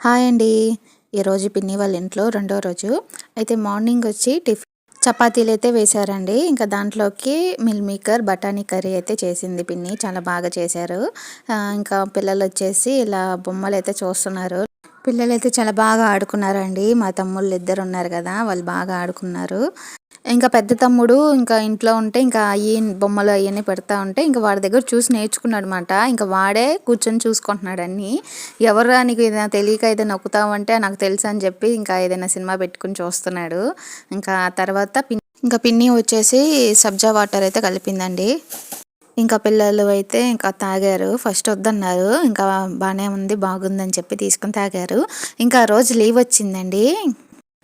Hi అండి. ఈరోజు పిన్ని వాళ్ళ ఇంట్లో రెండో రోజు. అయితే మార్నింగ్ వచ్చి టిఫిన్ చపాతీలు అయితే వేశారండి. ఇంకా దాంట్లోకి మిల్ మేకర్ బఠానీ కర్రీ అయితే చేసింది పిన్ని. చాలా బాగా చేశారు. ఇంకా పిల్లలు వచ్చేసి ఇలా బొమ్మలు అయితే చూస్తున్నారు. పిల్లలు అయితే చాలా బాగా ఆడుకున్నారండి. మా తమ్ముళ్ళు ఇద్దరు ఉన్నారు కదా వాళ్ళు బాగా ఆడుకున్నారు. ఇంకా పెద్ద తమ్ముడు ఇంకా ఇంట్లో ఉంటే ఇంకా అయ్యి బొమ్మలు అవన్నీ పెడతా ఉంటే ఇంకా వాడి దగ్గర చూసి నేర్చుకున్నాడు అనమాట ఇంకా వాడే కూర్చొని చూసుకుంటున్నాడు అన్ని. ఎవరు నీకు ఏదైనా తెలియక ఏదైనా నొక్కుతావంటే నాకు తెలుసు అని చెప్పి ఇంకా ఏదైనా సినిమా పెట్టుకుని చూస్తున్నాడు. ఇంకా తర్వాత పిన్ ఇంకా పిన్ని వచ్చేసి సబ్జా వాటర్ అయితే కలిపిందండి. ఇంకా పిల్లలు అయితే ఇంకా తాగారు. ఫస్ట్ వద్దన్నారు. ఇంకా బాగానే ఉంది బాగుందని చెప్పి తీసుకుని తాగారు. ఇంకా ఆ రోజు లీవ్ వచ్చిందండి.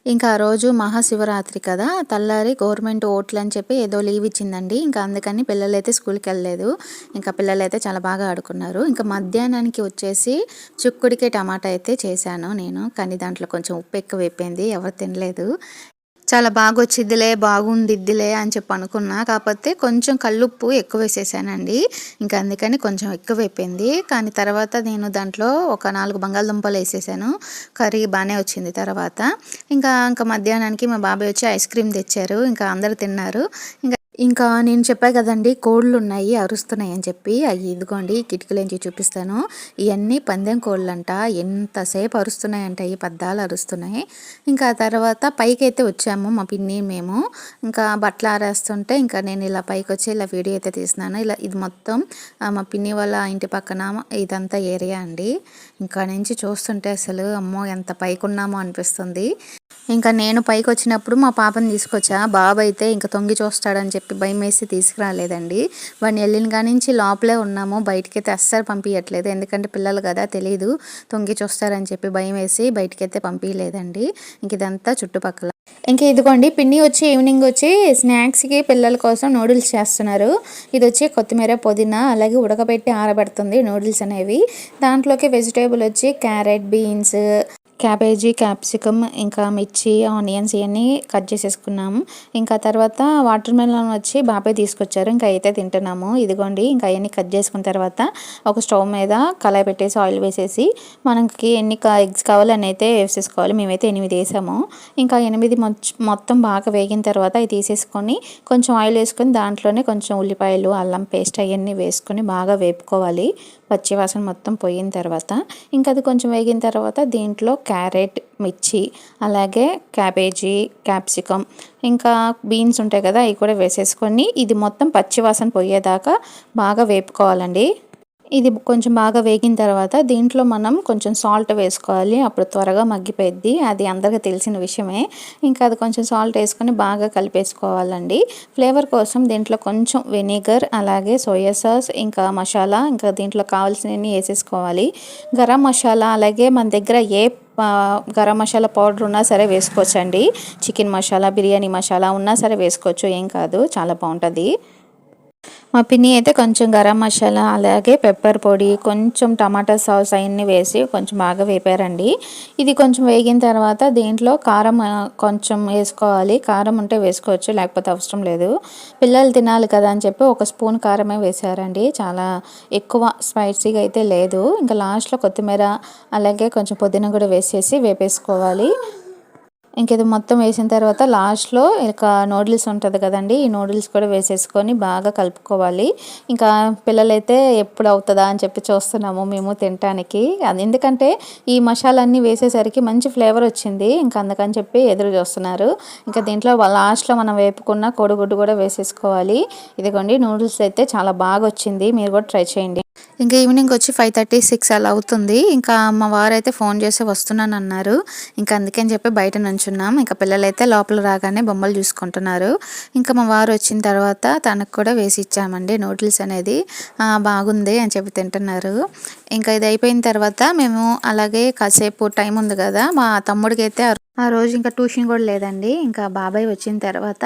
ఇంకా ఆ రోజు మహాశివరాత్రి కదా తెల్లారి గవర్నమెంట్ ఓట్లు అని చెప్పి ఏదో లీవ్ ఇచ్చిందండి. ఇంకా అందుకని పిల్లలైతే స్కూల్కి వెళ్ళలేదు. ఇంకా పిల్లలైతే చాలా బాగా ఆడుకున్నారు. ఇంకా మధ్యాహ్నానికి వచ్చేసి చుక్కుడికి టమాటా అయితే చేశాను నేను. కానీ దాంట్లో కొంచెం ఉప్పు ఎక్కువ అయిపోయింది. ఎవరు తినలేదు. చాలా బాగా వచ్చిద్దిలే బాగుండిద్దిలే అని చెప్పి అనుకున్నా. కాకపోతే కొంచెం కల్లుప్పు ఎక్కువ వేసేసానండి ఇంకా అందుకని కొంచెం ఎక్కువ అయిపోయింది కానీ తర్వాత నేను దాంట్లో ఒక నాలుగు బంగాళదుంపలు వేసేసాను. కర్రీ బాగానే వచ్చింది తర్వాత. ఇంకా ఇంకా మధ్యాహ్నానికి మా బాబాయ్ వచ్చి ఐస్ క్రీమ్ తెచ్చారు. ఇంకా అందరు తిన్నారు. ఇంకా ఇంకా నేను చెప్పా కదండి కోళ్ళు ఉన్నాయి అరుస్తున్నాయి అని చెప్పి. అవి ఇదిగోండి కిటికీలోంచి చూపిస్తాను. ఇవన్నీ పందెం కోళ్ళు అంట ఎంతసేపు అరుస్తున్నాయంట ఈ పద్దాలు అరుస్తున్నాయి. ఇంకా తర్వాత పైకి అయితే వచ్చాము మా పిన్ని మేము. ఇంకా బట్టలు ఆరేస్తుంటే ఇంకా నేను ఇలా పైకి వచ్చి ఇలా వీడియో అయితే తీసినాను ఇలా ఇది మొత్తం మా పిన్ని వాళ్ళ ఇంటి పక్కన ఇదంతా ఏరియా అండి. ఇంకా నుంచి చూస్తుంటే అసలు అమ్మో ఎంత పైకి ఉన్నామో అనిపిస్తుంది. ఇంకా నేను పైకి వచ్చినప్పుడు మా పాపని తీసుకొచ్చా. బాబు అయితే ఇంకా తొంగి చూస్తాడని చెప్పి భయం వేసి తీసుకురాలేదండి. వాడిని వెళ్ళిన కానించి నుంచి లోపలే ఉన్నాము. బయటకైతే అస్సలు పంపించట్లేదు ఎందుకంటే పిల్లలు కదా తెలియదు తొంగి చూస్తారని చెప్పి భయం వేసి బయటకైతే పంపించలేదండి ఇంక ఇదంతా చుట్టుపక్కల. ఇంకా ఇదిగోండి పిన్ని వచ్చి ఈవినింగ్ వచ్చి స్నాక్స్కి పిల్లల కోసం నూడిల్స్ చేస్తున్నారు. ఇది వచ్చి కొత్తిమీర పుదీనా అలాగే ఉడకబెట్టి ఆరబెడుతుంది నూడిల్స్ అనేవి. దాంట్లోకి వెజిటేబుల్ వచ్చి క్యారెట్ బీన్స్ క్యాబేజీ క్యాప్సికమ్ ఇంకా మిర్చి ఆనియన్స్ ఇవన్నీ కట్ చేసేసుకున్నాము. ఇంకా తర్వాత వాటర్ మెలన్ వచ్చి బాబాయ్ తీసుకొచ్చారు. ఇంకా అయితే తింటున్నాము. ఇదిగోండి ఇంకా అవన్నీ కట్ చేసుకున్న తర్వాత ఒక స్టవ్ మీద కళాయి పెట్టేసి ఆయిల్ వేసేసి మనకి ఎన్ని ఎగ్స్ కావాలని అయితే వేసేసుకోవాలి. మేమైతే ఎనిమిది వేసాము. ఇంకా ఎనిమిది మొత్తం బాగా వేగిన తర్వాత అవి తీసేసుకొని కొంచెం ఆయిల్ వేసుకొని దాంట్లోనే కొంచెం ఉల్లిపాయలు అల్లం పేస్ట్ అవన్నీ వేసుకొని బాగా వేపుకోవాలి. పచ్చివాసన మొత్తం పోయిన తర్వాత ఇంకా అది కొంచెం వేగిన తర్వాత దీంట్లో క్యారెట్ మిర్చి అలాగే క్యాబేజీ క్యాప్సికమ్ ఇంకా బీన్స్ ఉంటాయి కదా అవి కూడా వేసేసుకొని ఇది మొత్తం పచ్చివాసన పోయేదాకా బాగా వేపుకోవాలండి. ఇది కొంచెం బాగా వేగిన తర్వాత దీంట్లో మనం కొంచెం సాల్ట్ వేసుకోవాలి. అప్పుడు త్వరగా మగ్గిపోద్ది అది అందరికీ తెలిసిన విషయమే. ఇంకా అది కొంచెం సాల్ట్ వేసుకొని బాగా కలిపేసుకోవాలండి. ఫ్లేవర్ కోసం దీంట్లో కొంచెం వెనిగర్ అలాగే సోయా సాస్ ఇంకా మసాలా ఇంకా దీంట్లో కావాల్సినవి వేసేసుకోవాలి. గరం మసాలా అలాగే మన దగ్గర ఏ గరం మసాలా పౌడర్ ఉన్నా సరే వేసుకోవచ్చండి. చికెన్ మసాలా బిర్యానీ మసాలా ఉన్నా సరే వేసుకోవచ్చు. ఏం కాదు. చాలా బాగుంటుంది. మా పిన్ని అయితే కొంచెం గరం మసాలా అలాగే పెప్పర్ పొడి కొంచెం టమాటా సాస్ అవన్నీ వేసి కొంచెం బాగా వేపారండి. ఇది కొంచెం వేగిన తర్వాత దీంట్లో కారం కొంచెం వేసుకోవాలి. కారం ఉంటే వేసుకోవచ్చు లేకపోతే అవసరం లేదు. పిల్లలు తినాలి కదా అని చెప్పి ఒక స్పూన్ కారమే వేశారండి చాలా ఎక్కువ స్పైసీగా అయితే లేదు. ఇంకా లాస్ట్లో కొత్తిమీర అలాగే కొంచెం పుదీనా కూడా వేసేసి వేపేసుకోవాలి. ఇంకా ఇది మొత్తం వేసిన తర్వాత లాస్ట్లో ఇక నూడిల్స్ ఉంటుంది కదండి ఈ నూడిల్స్ కూడా వేసేసుకొని బాగా కలుపుకోవాలి. ఇంకా పిల్లలైతే ఎప్పుడు అవుతుందా అని చెప్పి చూస్తున్నాము మేము తినటానికి. అది ఎందుకంటే ఈ మసాలన్నీ వేసేసరికి మంచి ఫ్లేవర్ వచ్చింది ఇంకా అందుకని చెప్పి ఎదురు చూస్తున్నారు. ఇంకా దీంట్లో లాస్ట్లో మనం వేపుకున్న కోడిగుడ్డు కూడా వేసేసుకోవాలి. ఇదిగోండి నూడిల్స్ అయితే చాలా బాగా వచ్చింది మీరు కూడా ట్రై చేయండి. ఇంకా ఈవినింగ్ వచ్చి ఫైవ్ థర్టీ సిక్స్ అలా అవుతుంది. ఇంకా మా వారు అయితే ఫోన్ చేసి వస్తున్నాను అన్నారు ఇంకా అందుకని చెప్పి బయట నుంచున్నాం. ఇంకా పిల్లలైతే లోపల రాగానే బొమ్మలు చూసుకుంటున్నారు. ఇంకా మా వారు వచ్చిన తర్వాత తనకు కూడా వేసి ఇచ్చామండి నూడిల్స్ అనేది. బాగుంది అని చెప్పి తింటున్నారు. ఇంకా ఇది అయిపోయిన తర్వాత మేము అలాగే కాసేపు టైం ఉంది కదా మా తమ్ముడికి అయితే ఆ రోజు ఇంకా ట్యూషన్ కూడా లేదండి. ఇంకా బాబాయ్ వచ్చిన తర్వాత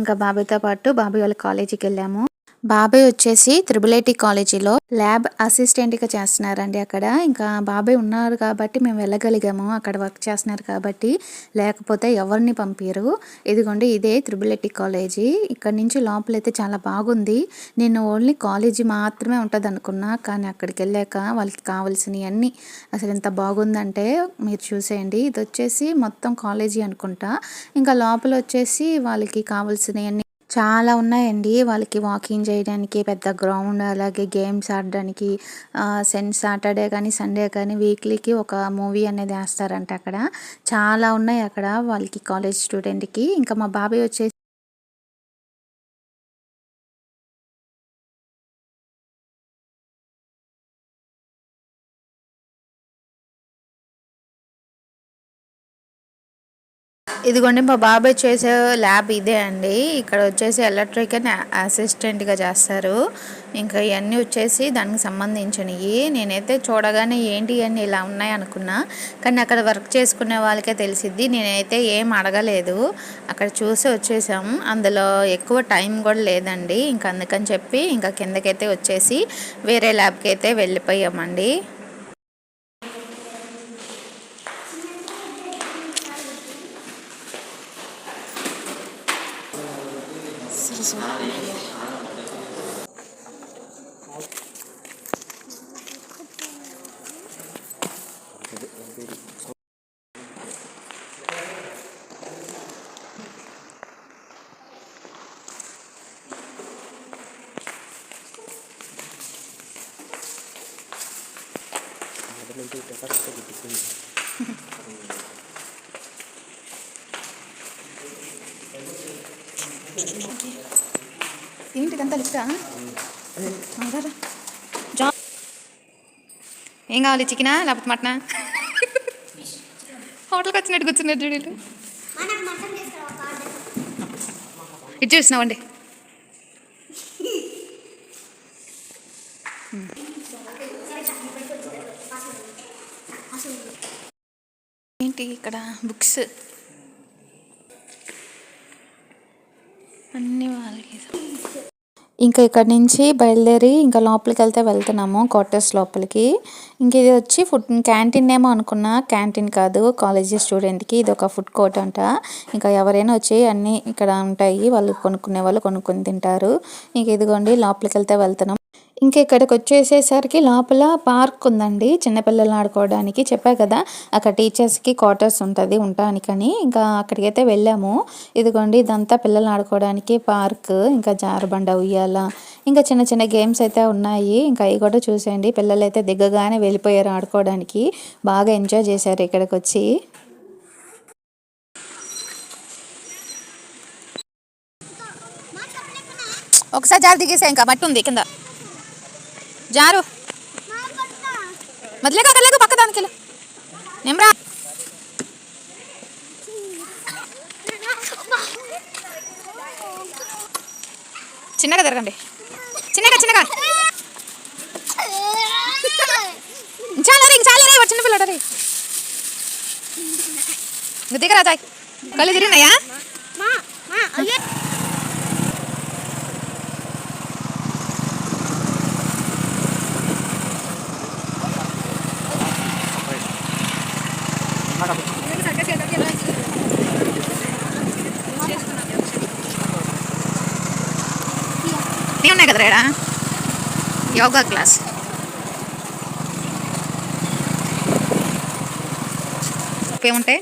ఇంకా బాబాయ్తో పాటు బాబాయ్ వాళ్ళ కాలేజీకి వెళ్ళాము. బాబాయ్ వచ్చేసి త్రిబుల్ కాలేజీలో ల్యాబ్ అసిస్టెంట్గా చేస్తున్నారండి అక్కడ. ఇంకా బాబాయ్ ఉన్నారు కాబట్టి మేము వెళ్ళగలిగాము. అక్కడ వర్క్ చేస్తున్నారు కాబట్టి లేకపోతే ఎవరిని పంపారు? ఇదిగోండి ఇదే త్రిబుల్ కాలేజీ. ఇక్కడ నుంచి లోపలైతే చాలా బాగుంది. నేను ఓన్లీ కాలేజీ మాత్రమే ఉంటుంది అనుకున్నా కానీ అక్కడికి వెళ్ళాక వాళ్ళకి కావాల్సినవి అన్నీ అసలు ఎంత బాగుందంటే మీరు చూసేయండి. ఇది వచ్చేసి మొత్తం కాలేజీ అనుకుంటా. ఇంకా లోపల వచ్చేసి వాళ్ళకి కావాల్సినవి చాలా ఉన్నాయండి. వాళ్ళకి వాకింగ్ చేయడానికి పెద్ద గ్రౌండ్ అలాగే గేమ్స్ ఆడడానికి సెన్ సాటర్డే కానీ సండే కానీ వీక్లీకి ఒక మూవీ అనేది వేస్తారంట అక్కడ. చాలా ఉన్నాయి అక్కడ వాళ్ళకి కాలేజ్ స్టూడెంట్కి. ఇంకా మా బాబాయ్ వచ్చేసి ఇదిగోండి మా బాబాయ్ చేసే ల్యాబ్ ఇదే అండి. ఇక్కడ వచ్చేసి ఎలక్ట్రిక్ అని అసిస్టెంట్గా చేస్తారు. ఇంకా ఇవన్నీ వచ్చేసి దానికి సంబంధించినవి నేనైతే చూడగానే ఏంటి అని ఇలా ఉన్నాయి అనుకున్నా. కానీ అక్కడ వర్క్ చేసుకునే వాళ్ళకే తెలిసిద్ది. నేనైతే ఏం అడగలేదు. అక్కడ చూసి వచ్చేసాం. అందులో ఎక్కువ టైం కూడా లేదండి. ఇంకా అందుకని చెప్పి ఇంకా కిందకైతే వచ్చేసి వేరే ల్యాబ్కి అయితే వెళ్ళిపోయామండి. sekali. nanti dapat sedikit ini. ఇదంతా లిఫ్టా? జా ఏం కావాలి చికెనా లేకపోతే మటనా? హోటల్కి వచ్చినట్టు కూర్చున్నారు చూడు ఇది చూసినావండి ఏంటి ఇక్కడ బుక్స్? అన్ని వాళ్ళకి ఇంకా ఇక్కడ నుంచి బయలుదేరి ఇంకా లోపలికి వెళ్తే వెళ్తున్నాము క్వార్టర్స్ లోపలికి. ఇంక ఇది వచ్చి ఫుడ్ క్యాంటీన్ ఏమో అనుకున్నా క్యాంటీన్ కాదు కాలేజీ స్టూడెంట్కి ఇది ఒక ఫుడ్ కోర్ట్ అంట. ఇంకా ఎవరైనా వచ్చి అన్నీ ఇక్కడ ఉంటాయి వాళ్ళు కొనుక్కునే వాళ్ళు కొనుక్కొని తింటారు. ఇంక ఇదిగోండి లోపలికి వెళ్తే వెళ్తున్నాం. ఇంకా ఇక్కడికి వచ్చేసేసరికి లోపల పార్క్ ఉందండి. చిన్నపిల్లలు ఆడుకోవడానికి చెప్పా కదా. అక్కడ టీచర్స్కి క్వార్టర్స్ ఉంటుంది ఉండటానికని ఇంకా అక్కడికైతే వెళ్ళాము. ఇదిగోండి ఇదంతా పిల్లలు ఆడుకోవడానికి పార్క్. ఇంకా జారుబండ ఉయ్యాల. ఇంకా చిన్న చిన్న గేమ్స్ అయితే ఉన్నాయి. ఇంకా అవి కూడా చూసేయండి. పిల్లలు అయితే దిగ్గగానే వెళ్ళిపోయారు ఆడుకోవడానికి. బాగా ఎంజాయ్ చేశారు ఇక్కడికి వచ్చి. ఒకసారి జారి దిగేసా ఇంకా మట్టి ఉంది కింద. జారు. మొదలేక అక్కర్లేక పక్క దానికి నిమ్రా. చిన్నగా తిరగండి చిన్నగా చిన్నగా. చాలా రే చాలా రే చిన్న పిల్లడు రే ఇంక దిగరా తాయ్. కళ్ళు తిరిగినాయా? ఉన్నాయి కదా రేడా యోగా క్లాస్. ఏముంటాయి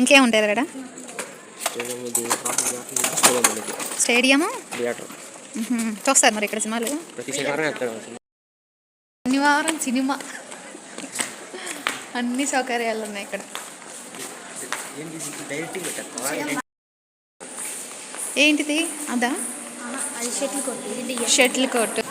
ఇంకేముంటాయి రేడా? స్టేడియము? చూస్తారు మరి ఇక్కడ సినిమాలు. శనివారం సినిమా. అన్ని సౌకర్యాలు ఉన్నాయి ఇక్కడ. ఏంటిది? అదా? అది షటిల్ ఇది షటిల్ కోర్టు.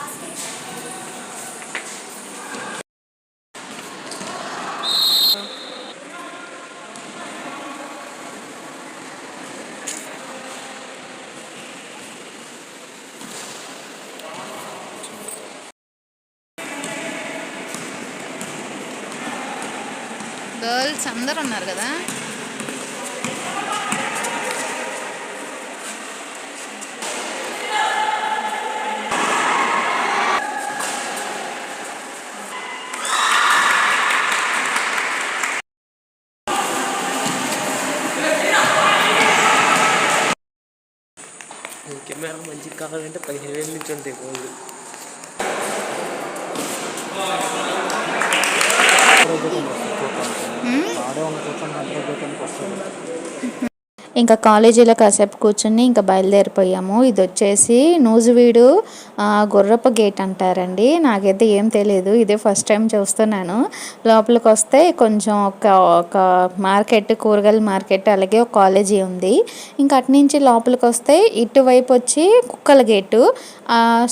గర్ల్స్ అందరు ఉన్నారు కదా? కెమెరా మంచిగా కావాలంటే పదిహేను వేల నుంచి ఉంటాయి ఫోన్లు ఇంకా కాలేజీలో కాసేపు కూర్చుని ఇంకా బయలుదేరిపోయాము. ఇది వచ్చేసి నూజువీడు గుర్రపు గేట్ అంటారండి. నాకైతే ఏం తెలియదు ఇదే ఫస్ట్ టైం చూస్తున్నాను. లోపలికి వస్తే కొంచెం ఒక ఒక మార్కెట్ కూరగాయల మార్కెట్ అలాగే ఒక కాలేజీ ఉంది. ఇంకా అటు నుంచి లోపలికి వస్తే ఇటువైపు వచ్చి కుక్కల గేటు.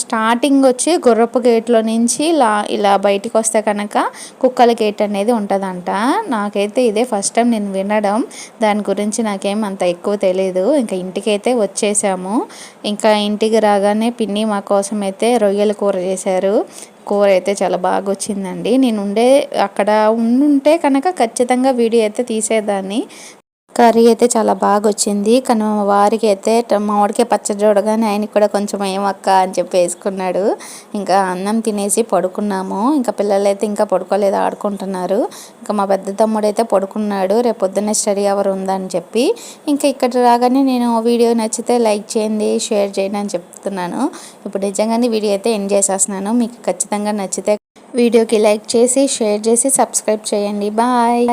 స్టార్టింగ్ వచ్చి గుర్రపు గేట్లో నుంచి ఇలా ఇలా బయటికి వస్తే కనుక కుక్కల గేట్ అనేది ఉంటుందంట. నాకైతే ఇదే ఫస్ట్ టైం నేను వినడం. దాని గురించి నాకేం అంత ఎక్కువ తెలియదు ఇంకా ఇంటికైతే వచ్చేసాము. ఇంకా ఇంటికి రాగానే పిన్ని మా కోసం అయితే రొయ్యల కూర చేశారు. కూర అయితే చాలా బాగా వచ్చిందండి నేను ఉండే అక్కడ ఉండుంటే కనుక ఖచ్చితంగా వీడియో అయితే తీసేదాన్ని. కర్రీ అయితే చాలా బాగా వచ్చింది కానీ మా వారికి అయితే ట- మామిడికాయ పచ్చడి చూడగానే ఆయనకి కూడా కొంచెం ఏమక్క అని చెప్పి వేసుకున్నాడు. ఇంకా అన్నం తినేసి పడుకున్నాము. ఇంకా పిల్లలు అయితే ఇంకా పడుకోలేదు ఆడుకుంటున్నారు. ఇంకా మా పెద్ద తమ్ముడు అయితే పడుకున్నాడు. రేపు పొద్దున్నే స్టడీ అవర్ ఉందని చెప్పి ఇంకా ఇక్కడ రాగానే నేను వీడియో నచ్చితే లైక్ చేయండి షేర్ చేయండి అని చెప్తున్నాను. ఇప్పుడు నిజంగానే వీడియో అయితే ఎండ్ చేసేస్తున్నాను. మీకు ఖచ్చితంగా నచ్చితే వీడియోకి లైక్ చేసి షేర్ చేసి సబ్స్క్రైబ్ చేయండి. బాయ్.